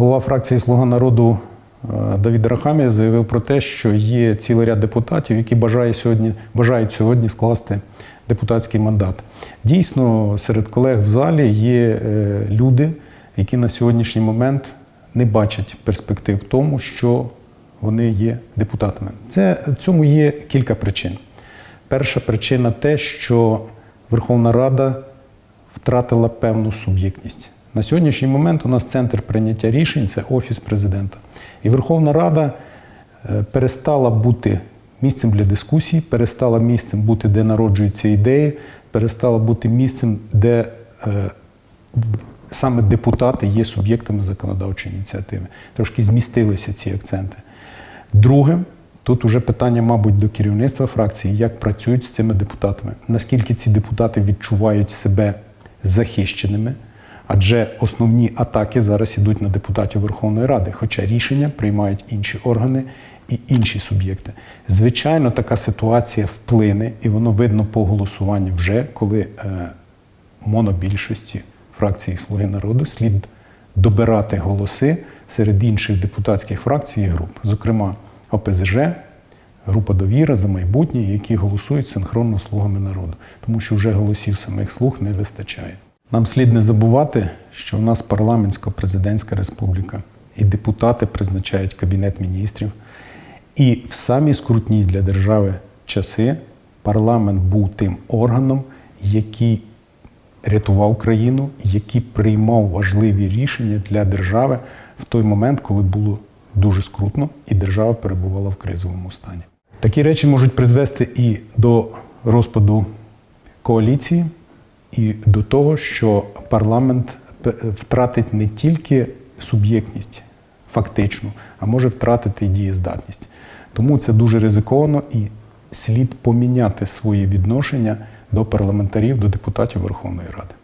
Голова фракції Слуга народу е, Давід Рахамія заявив про те, що є цілий ряд депутатів, які бажає сьогодні, бажають сьогодні скласти депутатський мандат. Дійсно, серед колег в залі є е, люди, які на сьогоднішній момент не бачать перспектив тому, що вони є депутатами. Це цьому є кілька причин. Перша причина те, що Верховна Рада втратила певну суб'єктність. На сьогоднішній момент у нас центр прийняття рішень це Офіс президента. І Верховна Рада е, перестала бути місцем для дискусій, перестала місцем бути, де народжуються ідеї, перестала бути місцем, де е, саме депутати є суб'єктами законодавчої ініціативи. Трошки змістилися ці акценти. Друге, тут уже питання, мабуть, до керівництва фракції, як працюють з цими депутатами, наскільки ці депутати відчувають себе захищеними, адже основні атаки зараз ідуть на депутатів Верховної Ради, хоча рішення приймають інші органи і інші суб'єкти. Звичайно, така ситуація вплине, і воно видно по голосуванню вже, коли е, монобільшості фракції Слуги народу слід добирати голоси серед інших депутатських фракцій і груп, зокрема ОПЗЖ, група довіра за майбутнє, які голосують синхронно слугами народу, тому що вже голосів самих слуг не вистачає. Нам слід не забувати, що в нас парламентсько-президентська республіка, і депутати призначають кабінет міністрів. І в самі скрутні для держави часи парламент був тим органом, який рятував країну, який приймав важливі рішення для держави в той момент, коли було дуже скрутно, і держава перебувала в кризовому стані. Такі речі можуть призвести і до розпаду коаліції, і до того, що парламент втратить не тільки суб'єктність фактичну, а може втратити і дієздатність. Тому це дуже ризиковано і слід поміняти своє відношення до парламентарів, до депутатів Верховної Ради.